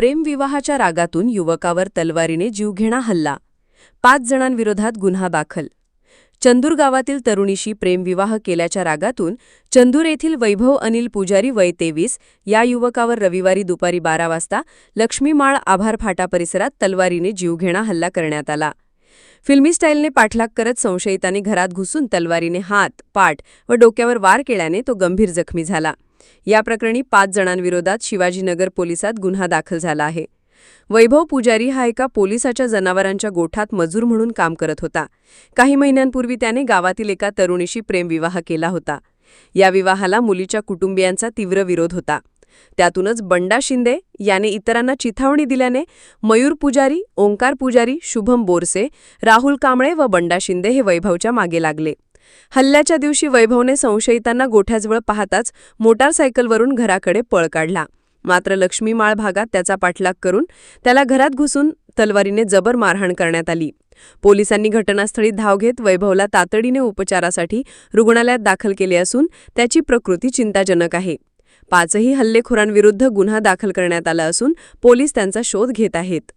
प्रेमविवाहाच्या रागातून युवकावर तलवारीने जीवघेणा हल्ला. पाच जणांविरोधात गुन्हा दाखल. चंदूर गावातील तरुणीशी प्रेमविवाह केल्याच्या रागातून चंदूर येथील वैभव अनिल पुजारी वय तेवीस या युवकावर रविवारी दुपारी बारा वाजता लक्ष्मीमाळ आभार फाटा परिसरात तलवारीने जीवघेणा हल्ला करण्यात आला. फिल्मी स्टाईलने पाठलाग करत संशयिताने घरात घुसून तलवारीने हात पाठ व डोक्यावर वार केल्याने तो गंभीर जखमी झाला. या प्रकरणी पाच जणांविरोधात शिवाजीनगर पोलिसात गुन्हा दाखल झाला आहे. वैभव पुजारी हा एका पोलिसाच्या जनावरांच्या गोठात मजूर म्हणून काम करत होता. काही महिन्यांपूर्वी त्याने गावातील एका तरुणीशी प्रेमविवाह केला होता. या विवाहाला मुलीच्या कुटुंबियांचा तीव्र विरोध होता. त्यातूनच बंडा शिंदे याने इतरांना चिथावणी दिल्याने मयूर पुजारी ओंकार पुजारी शुभम बोरसे राहुल कांबळे व बंडा शिंदे हे वैभवच्या मागे लागले. हल्ल्याच्या दिवशी वैभवने संशयितांना गोठ्याजवळ पाहताच मोटारसायकलवरून घराकडे पळ काढला. मात्र लक्ष्मीमाळ भागात त्याचा पाठलाग करून त्याला घरात घुसून तलवारीने जबर मारहाण करण्यात आली. पोलिसांनी घटनास्थळी धाव घेत वैभवला तातडीने उपचारासाठी रुग्णालयात दाखल केले असून त्याची प्रकृती चिंताजनक आहे. पाचही हल्लेखोरांविरुद्ध गुन्हा दाखल करण्यात आला असून पोलीस त्यांचा शोध घेत आहेत.